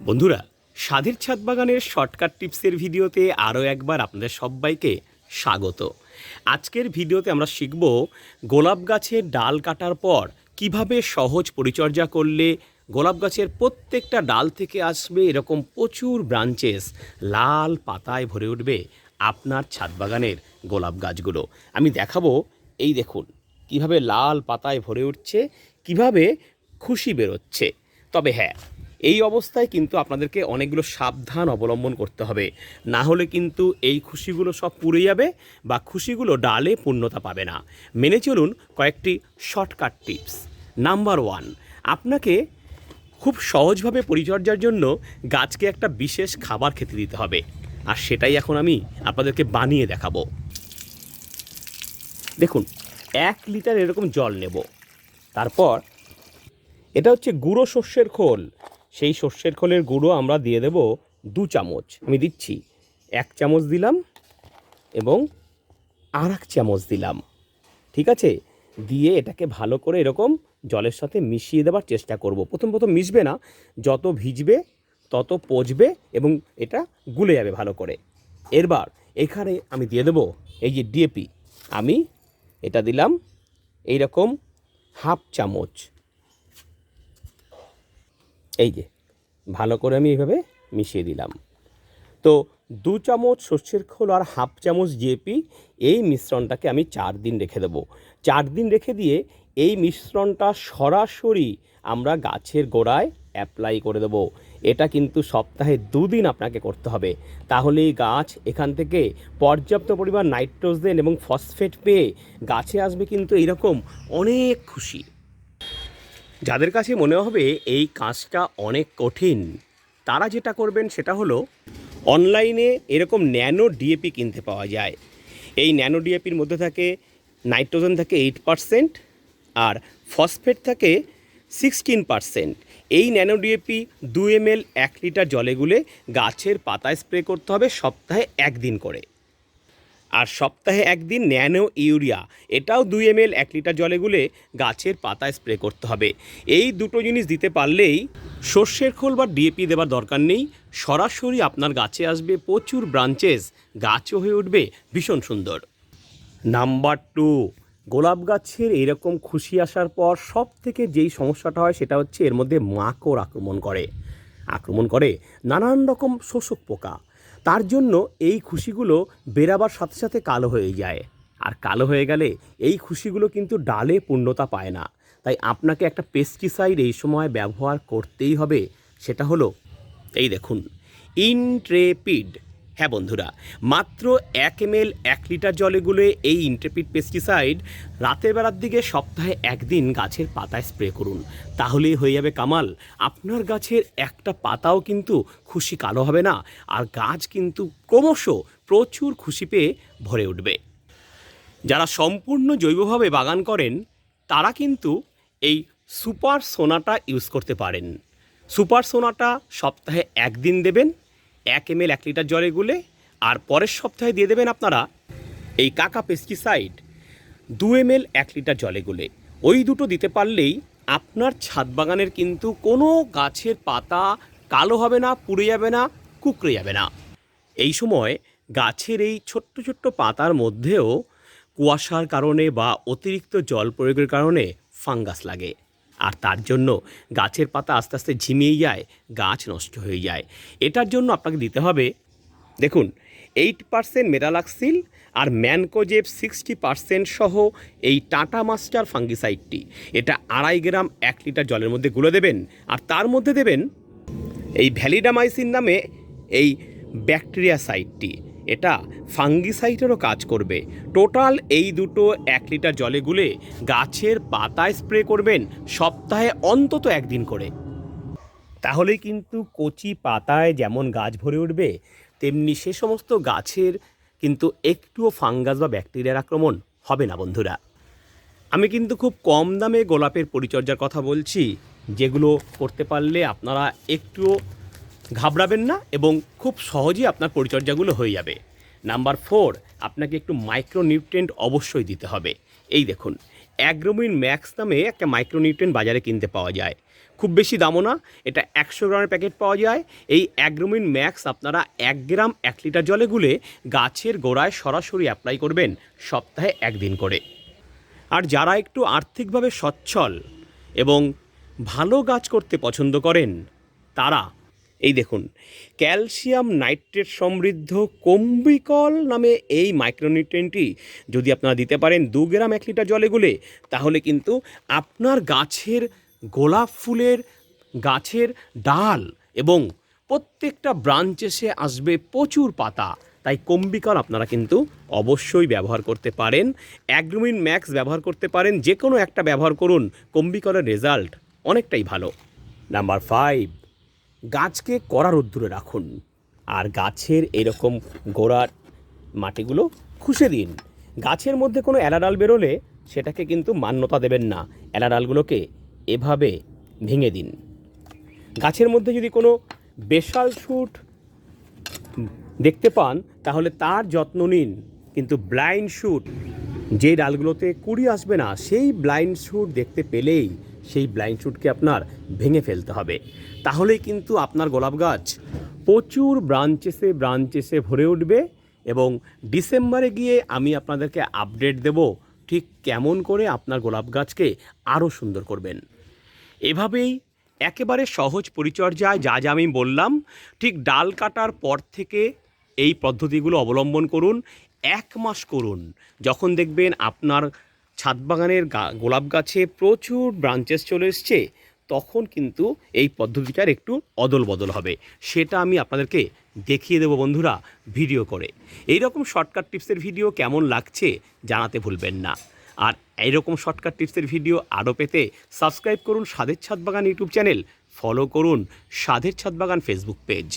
বন্ধুরা, স্বাদের ছাদ বাগানের শর্টকাট টিপসের ভিডিওতে আরও একবার আপনাদের সবাইকে স্বাগত। আজকের ভিডিওতে আমরা শিখব গোলাপ গাছের ডাল কাটার পর কীভাবে সহজ পরিচর্যা করলে গোলাপ গাছের প্রত্যেকটা ডাল থেকে আসবে এরকম প্রচুর ব্রাঞ্চেস লাল পাতায় ভরে উঠবে আপনার ছাদ বাগানের গোলাপ গাছগুলো। আমি দেখাবো, এই দেখুন, কীভাবে লাল পাতায় ভরে উঠছে, কীভাবে খুশি বেরোচ্ছে। তবে হ্যাঁ এই অবস্থায় কিন্তু আপনাদেরকে অনেকগুলো সাবধান অবলম্বন করতে হবে। না হলে কিন্তু এই খুশিগুলো সব পুড়ে যাবে বা খুশিগুলো ডালে পূর্ণতা পাবে না। মেনে চলুন কয়েকটি শর্টকাট টিপস। নাম্বার ওয়ান, আপনাকে খুব সহজভাবে পরিচর্যার জন্য গাছকে একটা বিশেষ খাবার খেতে দিতে হবে। আর সেটাই এখন আমি আপনাদেরকে বানিয়ে দেখাবো। দেখুন, এক লিটার এরকম জল নেব। তারপর, এটা হচ্ছে গুঁড়ো শস্যের খোল। সেই সর্ষের খোলের গুঁড়ো আমরা দিয়ে দেব দু চামচ। আমি দিচ্ছি এক চামচ দিলাম এবং আর এক চামচ দিলাম। ঠিক আছে? দিয়ে এটাকে ভালো করে এরকম জলের সাথে মিশিয়ে দেওয়ার চেষ্টা করব। প্রথম প্রথম মিশবে না, যত ভিজবে তত পচবে এবং এটা গুলে যাবে ভালো করে। এরবার এখানে আমি দিয়ে দেবো এই যে ডিএপি আমি এটা দিলাম এই রকম হাফ চামচ। এই যে, ভালো করে আমি এইভাবে মিশিয়ে দিলাম। তো দু চামচ সর্ষের খোল আর হাফ চামচ জিএপি এই মিশ্রণটাকে আমি চার দিন রেখে দেবো। চার দিন রেখে দিয়ে এই মিশ্রণটা সরাসরি আমরা গাছের গোড়ায় অ্যাপ্লাই করে দেবো। এটা কিন্তু সপ্তাহে দুদিন আপনাকে করতে হবে। তাহলেই গাছ এখান থেকে পর্যাপ্ত পরিমাণ নাইট্রোজেন এবং ফসফেট পেয়ে গাছে আসবে কিন্তু এইরকম অনেক খুশি। যাদের কাছে মনে হবে এই কাজটা অনেক কঠিন, তারা যেটা করবেন সেটা হলো অনলাইনে এরকম ন্যানো ডিএপি কিনতে পাওয়া যায়। এই ন্যানো ডিএপির মধ্যে থাকে নাইট্রোজেন থাকে এইট পারসেন্ট আর ফসফেট থাকে সিক্সটিন পারসেন্ট। এই ন্যানো ডিএপি দু এম এক লিটার জলে গুলে গাছের পাতায় স্প্রে করতে হবে সপ্তাহে একদিন করে। আর সপ্তাহে একদিন ন্যানো ইউরিয়া। এটাও দুই এম এক লিটার জলে গুলে গাছের পাতায় স্প্রে করতে হবে। এই দুটো জিনিস দিতে পারলেই সর্ষের খোল বা ডিএপি দেওয়ার দরকার নেই। সরাসরি আপনার গাছে আসবে প্রচুর ব্রাঞ্চেস গাছও হয়ে উঠবে, ভীষণ সুন্দর। নাম্বার টু গোলাপ গাছের এরকম খুশি আসার পর সব থেকে যেই সমস্যাটা হয় সেটা হচ্ছে এর মধ্যে মাকড় আক্রমণ করে। আক্রমণ করে নানান রকম শোষক পোকা। তার জন্য এই খুশিগুলো বেরাবার সাথে সাথে কালো হয়ে যায়। আর কালো হয়ে গেলে এই খুশিগুলো কিন্তু ডালে পূর্ণতা পায় না। তাই আপনাকে একটা পেস্টিসাইড এই সময় ব্যবহার করতেই হবে, সেটা হলো, এই দেখুন ইনট্রেপিড হ্যাঁ বন্ধুরা, মাত্র এক এম এল এক লিটার জলে গুলে এই ইন্ট্রেপিড পেস্টিসাইড রাতের বেলার দিকে সপ্তাহে একদিন গাছের পাতায় স্প্রে করুন। তাহলেই হয়ে যাবে কামাল। আপনার গাছের একটা পাতাও কিন্তু খুশি কালো হবে না, আর গাছ কিন্তু ক্রমশ প্রচুর খুশি পেয়ে ভরে উঠবে। যারা সম্পূর্ণ জৈবভাবে বাগান করেন, তারা কিন্তু এই সুপার সোনাটা ইউজ করতে পারেন। সুপার সোনাটা সপ্তাহে একদিন দেবেন এক এম এক লিটার জলে গুলে আর পরের সপ্তাহে দিয়ে দেবেন আপনারা এই কাকা পেস্টিসাইড দু এম এক লিটার জলে গুলে। ওই দুটো দিতে পারলেই আপনার ছাদ বাগানের কিন্তু কোনো গাছের পাতা কালো হবে না, পুড়ে যাবে না, কুকড়ে যাবে না। এই সময় গাছের এই ছোট্ট ছোট্ট পাতার মধ্যেও কুয়াশার কারণে বা অতিরিক্ত জল প্রয়োগের কারণে ফাঙ্গাস লাগে। আর তার জন্য গাছের পাতা আস্তে আস্তে ঝিমিয়ে যায়, গাছ নষ্ট হয়ে যায়। এটার জন্য আপনাকে দিতে হবে, দেখুন এইট পার্সেন্ট মেটালাক্সিল আর ম্যানকোজেব সিক্সটি পার্সেন্ট সহ এই টাটা মাস্টার ফাঙ্গিসাইডটি। এটা আড়াই গ্রাম এক লিটার জলের মধ্যে গুলে দেবেন আর তার মধ্যে দেবেন এই ভ্যালিডামাইসিন নামে এই ব্যাকটেরিয়া সাইডটি এটা ফাঙ্গিসাইটেরও কাজ করবে। টোটাল এই দুটো এক লিটার জলে গুলে গাছের পাতায় স্প্রে করবেন সপ্তাহে অন্তত একদিন করে। তাহলেই কিন্তু কচি পাতায় যেমন গাছ ভরে উঠবে, তেমনি সে সমস্ত গাছের কিন্তু একটুও ফাঙ্গাস বা ব্যাকটেরিয়ার আক্রমণ হবে না বন্ধুরা। আমি কিন্তু খুব কম দামে গোলাপের পরিচর্যার কথা বলছি, যেগুলো করতে পারলে আপনারা একটুও ঘাবড়াবেন না এবং খুব সহজেই আপনার পরিচর্যাগুলো হয়ে যাবে। নাম্বার ফোর, আপনাকে একটু মাইক্রো নিউট্রিয়েন্ট অবশ্যই দিতে হবে। এই দেখুন, অ্যাগ্রোমিন ম্যাক্স নামে একটা মাইক্রোনিউট্রেন বাজারে কিনতে পাওয়া যায়। খুব বেশি দামও না, এটা একশো গ্রামের প্যাকেট পাওয়া যায়। এই অ্যাগ্রোমিন ম্যাক্স আপনারা এক গ্রাম এক লিটার জলে গুলে গাছের গোড়ায় সরাসরি অ্যাপ্লাই করবেন সপ্তাহে একদিন করে। আর যারা একটু আর্থিকভাবে সচ্ছল এবং ভালো গাছ করতে পছন্দ করেন, তারা এই দেখুন, ক্যালসিয়াম নাইট্রেট সমৃদ্ধ কম্বিকল নামে এই মাইক্রোনিউট্রেনটি যদি আপনারা দিতে পারেন দু গ্রাম এক লিটার জলে গুলে, তাহলে কিন্তু আপনার গাছের গোলাপ ফুলের, গাছের ডাল এবং প্রত্যেকটা ব্রাঞ্চেসে আসবে প্রচুর পাতা। তাই কম্বিকল আপনারা কিন্তু অবশ্যই ব্যবহার করতে পারেন। অ্যাগ্রোমিন ম্যাক্স ব্যবহার করতে পারেন। যে কোনো একটা ব্যবহার করুন, কম্বিকলের রেজাল্ট অনেকটাই ভালো। Number five. গাছকে কড়া রোদ্দুরে রাখুন আর গাছের এরকম গোড়ার মাটিগুলো খুশে দিন। গাছের মধ্যে কোনো অ্যালাডাল বেরোলে সেটাকে কিন্তু মান্যতা দেবেন না। অ্যালাডালগুলোকে এভাবে ভেঙে দিন। গাছের মধ্যে যদি কোনো বেশাল শুট দেখতে পান, তাহলে তার যত্ন নিন। কিন্তু ব্লাইন্ড শ্যুট যে ডালগুলোতে কুড়ি আসবে না, সেই ব্লাইন্ড শ্যুট দেখতে পেলেই সেই ব্লাইন্ড শ্যুটকে আপনার ভেঙে ফেলতে হবে। তাহলেই কিন্তু আপনার গোলাপ গাছ প্রচুর ব্রাঞ্চেসে ব্রাঞ্চেসে ভরে উঠবে এবং ডিসেম্বরে গিয়ে আমি আপনাদেরকে আপডেট দেব ঠিক কেমন করে আপনার গোলাপ গাছকে আরও সুন্দর করবেন। এভাবেই একেবারে সহজ পরিচর্যায় যা যা আমি বললাম, ঠিক ডাল কাটার পর থেকে এই পদ্ধতিগুলো অবলম্বন করুন, এক মাস করুন। যখন দেখবেন আপনার ছাদ বাগানের গোলাপ গাছে প্রচুর ব্রাঞ্চেস চলে এসছে, তখন কিন্তু এই পদ্ধতিটার একটু অদল বদল হবে। সেটা আমি আপনাদেরকে দেখিয়ে দেবো বন্ধুরা ভিডিও করে। এই রকম শর্টকাট টিপসের ভিডিও কেমন লাগছে জানাতে ভুলবেন না। আর এইরকম শর্টকাট টিপসের ভিডিও আরও পেতে সাবস্ক্রাইব করুন সাধের ছাদ বাগান ইউটিউব চ্যানেল ফলো করুন সাধের ছাদ বাগান ফেসবুক পেজ